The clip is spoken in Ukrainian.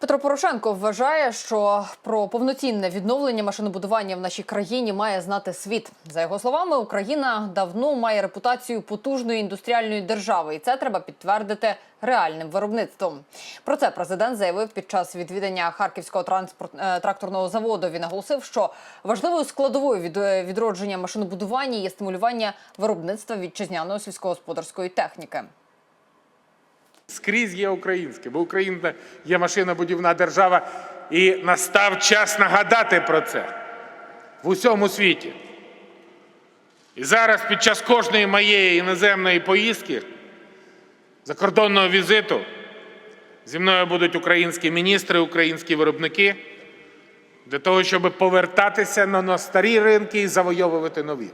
Петро Порошенко вважає, що про повноцінне відновлення машинобудування в нашій країні має знати світ. За його словами, Україна давно має репутацію потужної індустріальної держави, і це треба підтвердити реальним виробництвом. Про це президент заявив під час відвідання харківського транспорт е, тракторного заводу. Він наголосив, що важливою складовою від е, відродження машинобудування є стимулювання виробництва вітчизняної сільськогосподарської техніки. Скрізь є українське, бо Україна є машинобудівна держава, і настав час нагадати про це в усьому світі. І зараз під час кожної моєї іноземної поїздки, закордонного візиту, зі мною будуть українські міністри, українські виробники для того, щоб повертатися на старі ринки і завойовувати нові.